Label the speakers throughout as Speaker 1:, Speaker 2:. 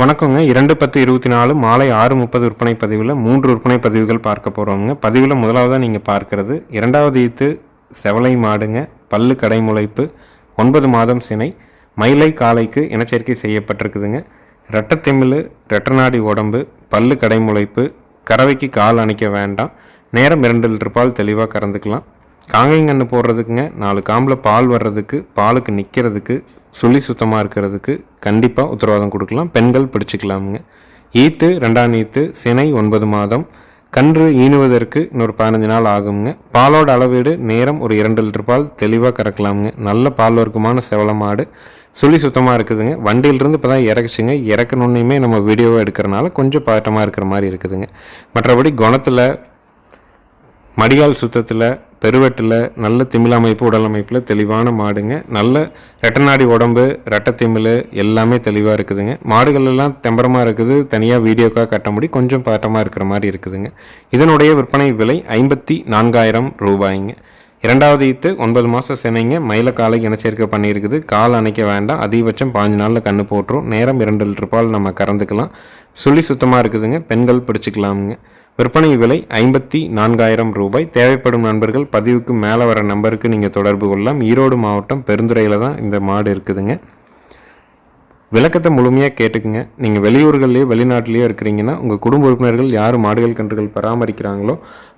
Speaker 1: வணக்கங்க. இரண்டு பத்து இருபத்தி நாலு மாலை ஆறு முப்பது விற்பனை பதிவில் மூன்று விற்பனை பதிவுகள் பார்க்க போகிறோங்க பதிவில் முதலாவதாக நீங்கள் பார்க்கறது இரண்டாவது ஈத்து செவலை மாடுங்க. பல்லு கடைமுளைப்பு ஒன்பது மாதம் சினை மயிலை காளைக்கு இனச்சேர்க்கை செய்யப்பட்டிருக்குதுங்க. ரெட்டத்திமிழ் ரெட்டநாடி உடம்பு பல்லு கடைமுளைப்பு கறவைக்கு கால் அணைக்க வேண்டாம். நேரம் இரண்டு லிட்டர் பால் தெளிவாக கறந்துக்கலாம். காங்கைங்கன்று போடுறதுக்குங்க நாலு காம்பில் பால் வர்றதுக்கு பாலுக்கு நிற்கிறதுக்கு சுழி சுத்தமாக இருக்கிறதுக்கு கண்டிப்பாக உத்தரவாதம் கொடுக்கலாம். பெண்கள் பிடிச்சிக்கலாமுங்க. ஈத்து ரெண்டாம் ஈத்து சினை ஒன்பது மாதம். கன்று ஈனுவதற்கு இன்னொரு பதினஞ்சு நாள் ஆகுங்க பாலோட அளவீடு நேரம் ஒரு இரண்டு லிட்டர் பால் தெளிவாக கறக்கலாமுங்க. நல்ல பால் வர்க்கமான செவல மாடு. சுழி சுத்தமாக இருக்குதுங்க. வண்டியிலிருந்து இப்போ தான் இறக்குச்சுங்க. இறக்கணுன்னையுமே நம்ம வீடியோவை எடுக்கிறனால கொஞ்சம் பாட்டமாக இருக்கிற மாதிரி இருக்குதுங்க. மற்றபடி குணத்தில் மடிகால் சுத்தத்தில் பெருவெட்டில் நல்ல திமிழ் அமைப்பு உடல் அமைப்பில் தெளிவான மாடுங்க. நல்ல ரெட்டநாடி உடம்பு ரெட்ட திமிழ் எல்லாமே தெளிவாக இருக்குதுங்க. மாடுகள் எல்லாம் தெம்பரமாக இருக்குது. தனியாக வீடியோக்காக கட்ட முடி கொஞ்சம் பாட்டமாக இருக்கிற மாதிரி இருக்குதுங்க. இதனுடைய விற்பனை விலை ஐம்பத்தி நான்காயிரம் ரூபாய்ங்க. இரண்டாவது ஈத்து ஒன்பது மாதம் சினைங்க. மயில காலை இனச்சேர்க்கை பண்ணியிருக்குது. கால் அணைக்க வேண்டாம். அதிகபட்சம் பாஞ்சு நாளில் கண்ணு போட்டுரும். நேரம் இரண்டு லிட்டர் பால் நம்ம கறந்துக்கலாம். சுழி சுத்தமாக இருக்குதுங்க. பெண்கள் பிடிச்சிக்கலாமுங்க. விற்பனை விலை ஐம்பத்தி நான்காயிரம் ரூபாய். தேவைப்படும் நண்பர்கள் பதிவுக்கு மேலே வர நம்பருக்கு நீங்கள் தொடர்பு கொள்ளலாம். ஈரோடு மாவட்டம் பெருந்துறையில் தான் இந்த மாடு இருக்குதுங்க. விளக்கத்தை முழுமையாக கேட்டுக்குங்க. நீங்கள் வெளியூர்கள்லேயோ வெளிநாட்டிலேயோ இருக்கிறீங்கன்னா உங்கள் குடும்ப உறுப்பினர்கள் யார் மாடுகள் கன்றுகள் பராமரிக்கிறாங்களோ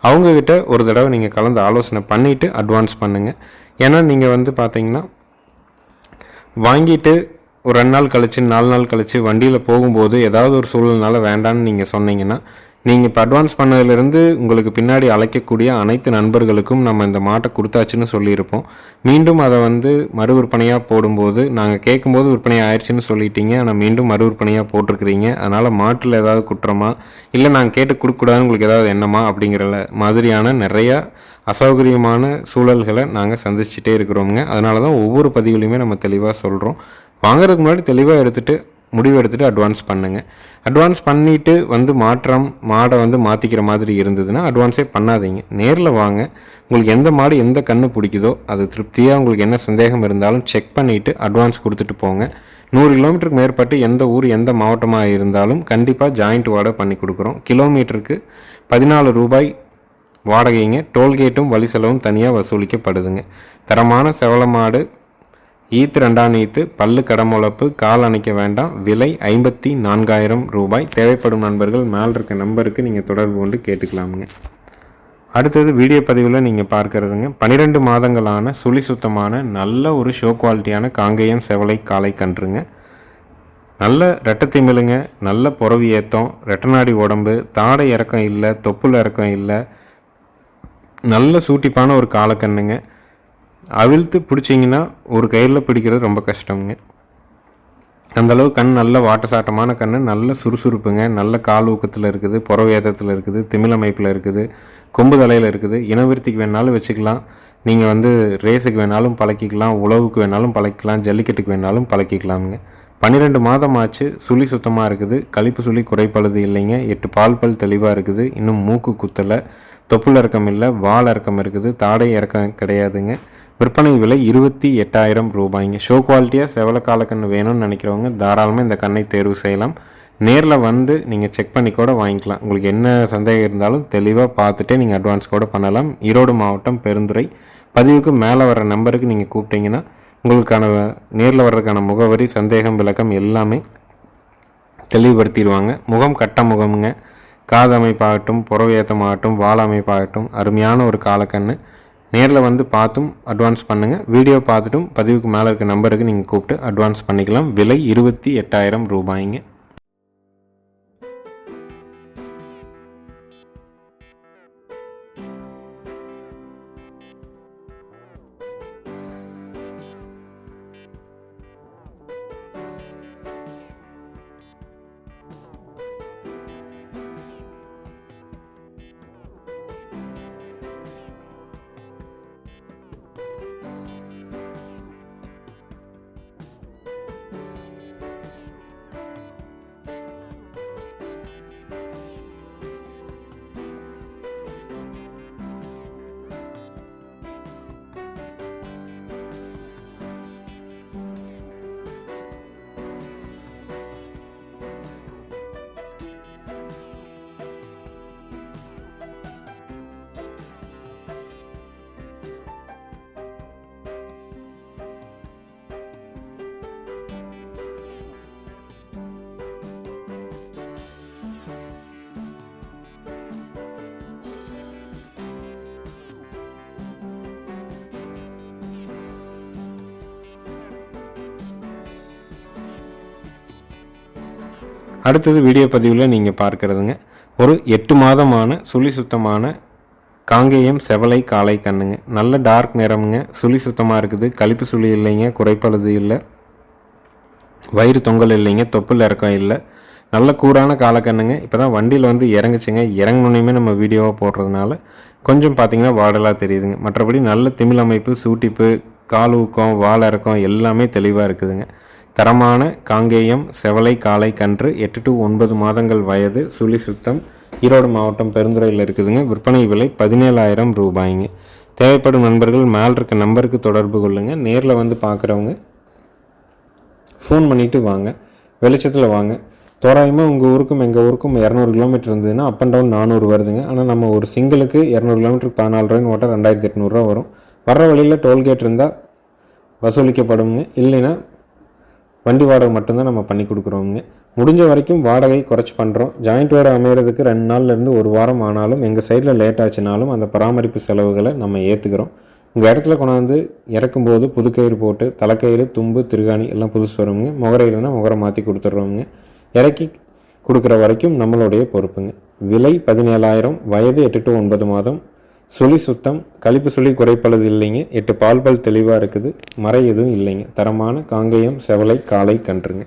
Speaker 1: அவங்கக்கிட்ட ஒரு தடவை நீங்கள் கலந்து ஆலோசனை பண்ணிவிட்டு அட்வான்ஸ் பண்ணுங்கள் ஏன்னா நீங்கள் வந்து பார்த்தீங்கன்னா வாங்கிட்டு ஒரு ரெண்டு நாள் கழித்து நாலு நாள் கழித்து வண்டியில் போகும்போது ஏதாவது ஒரு சூழல்னால வேண்டான்னு நீங்கள் சொன்னீங்கன்னா நீங்கள் இப்போ அட்வான்ஸ் பண்ணதுலேருந்து உங்களுக்கு பின்னாடி அழைக்கக்கூடிய அனைத்து நண்பர்களுக்கும் நம்ம இந்த மாட்டை கொடுத்தாச்சுன்னு சொல்லியிருப்போம். மீண்டும் அதை வந்து மறு விற்பனையாக போடும்போது நாங்கள் கேட்கும்போது விற்பனை ஆயிடுச்சுன்னு சொல்லிட்டீங்க. ஆனால் மீண்டும் மறு விற்பனையாக போட்டிருக்கிறீங்க. அதனால் மாட்டில் ஏதாவது குற்றமா? இல்லை நாங்கள் கேட்டு கொடுக்கக்கூடாதுன்னு உங்களுக்கு ஏதாவது என்னமா அப்படிங்கிற மாதிரியான நிறையா அசௌகரியமான சூழல்களை நாங்கள் சந்திச்சுட்டே இருக்கிறோங்க அதனால தான் ஒவ்வொரு பதிவுலையுமே நம்ம தெளிவாக சொல்கிறோம் வாங்குறதுக்கு முன்னாடி தெளிவாக எடுத்துகிட்டு முடிவு எடுத்துகிட்டு அட்வான்ஸ் பண்ணுங்கள் அட்வான்ஸ் பண்ணிவிட்டு வந்து மாற்றம் மாடை வந்து மாற்றிக்கிற மாதிரி இருந்ததுன்னா அட்வான்ஸே பண்ணாதீங்க. நேரில் வாங்க. உங்களுக்கு எந்த மாடு எந்த கன்று பிடிக்குதோ அது திருப்தியாக உங்களுக்கு என்ன சந்தேகம் இருந்தாலும் செக் பண்ணிவிட்டு அட்வான்ஸ் கொடுத்துட்டு போங்க. நூறு கிலோமீட்டருக்கு மேற்பட்டு எந்த ஊர் எந்த மாவட்டமாக இருந்தாலும் கண்டிப்பாக ஜாயிண்ட் வாடகை பண்ணி கொடுக்குறோம். கிலோமீட்டருக்கு பதினாலு ரூபாய் வாடகைங்க. டோல்கேட்டும் வழி செலவும் தனியாக வசூலிக்கப்படுதுங்க. தரமான செவல ஈத் ரெண்டாம் ஈத்து பல்லு கடமுழப்பு கால் அணைக்க வேண்டாம் விலை ஐம்பத்தி நான்காயிரம் ரூபாய். தேவைப்படும் நண்பர்கள் மேல் இருக்க நம்பருக்கு நீங்கள் தொடர்பு கொண்டு கேட்டுக்கலாமுங்க. அடுத்தது வீடியோ பதிவில் நீங்கள் பார்க்கறதுங்க. பன்னிரெண்டு மாதங்களான சுழி சுத்தமான நல்ல ஒரு ஷோ குவாலிட்டியான காங்கேயம் செவலை காலை கன்றுங்க. நல்ல ரெட்டத்திமிழுங்க நல்ல புறவி ஏற்றம் ரெட்டநாடி உடம்பு தாடை இறக்கம் இல்லை தொப்புள் இறக்கம் இல்லை நல்ல சூட்டிப்பான ஒரு காலக்கண்ணுங்க அவிழ்த்து பிடிச்சிங்கன்னா ஒரு கயிறில் பிடிக்கிறது ரொம்ப கஷ்டங்க அந்தளவு கண் நல்ல வாட்டசாட்டமான கண் நல்ல சுறுசுறுப்புங்க. நல்ல கால் ஊக்கத்தில் இருக்குது புறவேதத்தில் இருக்குது திமிழ் அமைப்பில் இருக்குது கொம்பு தலையில் இருக்குது. இனவிருத்திக்கு வேணாலும் வச்சுக்கலாம். நீங்கள் வந்து ரேஸுக்கு வேணாலும் பழக்கிக்கலாம் உழவுக்கு வேணாலும் பழக்கிக்கலாம் ஜல்லிக்கட்டுக்கு வேணாலும் பழக்கிக்கலாமுங்க. பன்னிரெண்டு மாதம் ஆச்சு சுழி சுத்தமாக இருக்குது. கழிப்பு சுழி குறைப்பழுது இல்லைங்க. எட்டு பால் பல் தெளிவாக இருக்குது. இன்னும் மூக்கு குத்தலை. தொப்புள் இறக்கம் இல்லை வால் இறக்கம் இருக்குது. தாடை இறக்கம் கிடையாதுங்க. விற்பனை விலை இருபத்தி எட்டாயிரம் ரூபாய்ங்க. ஷோ குவாலிட்டியாக செவல காலக்கன்று வேணும்னு நினைக்கிறவங்க தாராளமாக இந்த கண்ணை தேர்வு செய்யலாம். நேரில் வந்து நீங்கள் செக் பண்ணி கூட வாங்கிக்கலாம். உங்களுக்கு என்ன சந்தேகம் இருந்தாலும் தெளிவாக பார்த்துட்டே நீங்கள் அட்வான்ஸ் கூட பண்ணலாம். ஈரோடு மாவட்டம் பெருந்துறை. பதிவுக்கு மேலே வர நம்பருக்கு நீங்கள் கூப்பிட்டீங்கன்னா உங்களுக்கான நேரில் வர்றதுக்கான முகவரி சந்தேகம் விளக்கம் எல்லாமே தெளிவுபடுத்திடுவாங்க. முகம் கட்ட முகமுங்க. காது அமைப்பாகட்டும் புறவேத்தமாகட்டும் வாழ அமைப்பாகட்டும் அருமையான ஒரு காலக்கண்ணு நேரில் வந்து பார்த்தும் அட்வான்ஸ் பண்ணுங்கள் வீடியோ பார்த்துட்டும் பதிவுக்கு மேலே இருக்க நம்பருக்கு நீங்கள் கூப்பிட்டு அட்வான்ஸ் பண்ணிக்கலாம். விலை இருபத்தி எட்டாயிரம் ரூபாய்ங்க. அடுத்தது வீடியோ பதிவில் நீங்கள் பார்க்குறதுங்க. ஒரு எட்டு மாதமான சுழி சுத்தமான காங்கேயம் செவலை காலை கண்ணுங்க. நல்ல டார்க் நிறமுங்க. சுழி சுத்தமாக இருக்குது. கழிப்பு சுழி இல்லைங்க. குறைப்பழுது இல்லை. வயிறு தொங்கல் இல்லைங்க. தொப்புள் இறக்கம் இல்லை. நல்ல கூரான காலக்கண்ணுங்க இப்போ தான் வண்டியில் வந்து இறங்குச்சுங்க. இறங்கணுனையுமே நம்ம வீடியோவாக போடுறதுனால கொஞ்சம் பார்த்தீங்கன்னா வாடலாக தெரியுதுங்க. மற்றபடி நல்ல திமிழ் அமைப்பு சூட்டிப்பு கால் ஊக்கம் வால் இறக்கம் எல்லாமே தெளிவாக இருக்குதுங்க. தரமான காங்கேயம் செவலை காளை கன்று எட்டு டு ஒன்பது மாதங்கள் வயது சுழி சுத்தம் ஈரோடு மாவட்டம் பெருந்துறையில் இருக்குதுங்க. விற்பனை விலை பதினேழாயிரம் ரூபாய்ங்க. தேவைப்படும் நண்பர்கள் மேல் இருக்க நம்பருக்கு தொடர்பு கொள்ளுங்கள் நேரில் வந்து பார்க்குறவங்க ஃபோன் பண்ணிவிட்டு வாங்க. வெளிச்சத்தில் வாங்க. தோராயமாக உங்கள் ஊருக்கும் எங்கள் ஊருக்கும் இரநூறு கிலோமீட்டர் இருந்ததுன்னா அப் அண்ட் டவுன் நானூறு வருதுங்க. ஆனால் நம்ம ஒரு சிங்கிளுக்கு இரநூறு கிலோமீட்டருக்கு பதினாலு ரூபாய்னு ஓட்ட ரெண்டாயிரத்தி எட்நூறுரூவா வரும். வர்ற வழியில் டோல்கேட் இருந்தால் வசூலிக்கப்படுங்க. இல்லைன்னா வண்டி வாடகை மட்டும்தான் நம்ம பண்ணி கொடுக்குறோங்க முடிஞ்ச வரைக்கும் வாடகை குறைச்சி பண்ணுறோம் ஜாயிண்ட் வேறு அமைகிறதுக்கு ரெண்டு நாள்லேருந்து ஒரு வாரம் ஆனாலும் எங்கள் சைடில் லேட் ஆச்சுனாலும் அந்த பராமரிப்பு செலவுகளை நம்ம ஏற்றுக்கிறோம் உங்கள் இடத்துல கொண்டாந்து இறக்கும்போது புதுக்கயிறு போட்டு தலைக்கயிறு தும்பு திருகாணி எல்லாம் புதுசு வருங்க. முகரையில்னா முகரை மாற்றி கொடுத்துட்றோங்க இறக்கி கொடுக்குற வரைக்கும் நம்மளுடைய பொறுப்புங்க. விலை பதினேழாயிரம் வயது எட்டு டு ஒன்பது மாதம். சுழி சுத்தம் கழிப்பு சுழி குறைப்பளது இல்லைங்க. எட்டு பால்பல் தெளிவாக இருக்குது மறை எதுவும் இல்லைங்க. தரமான காங்கேயம் செவலை காலை கன்றுங்க.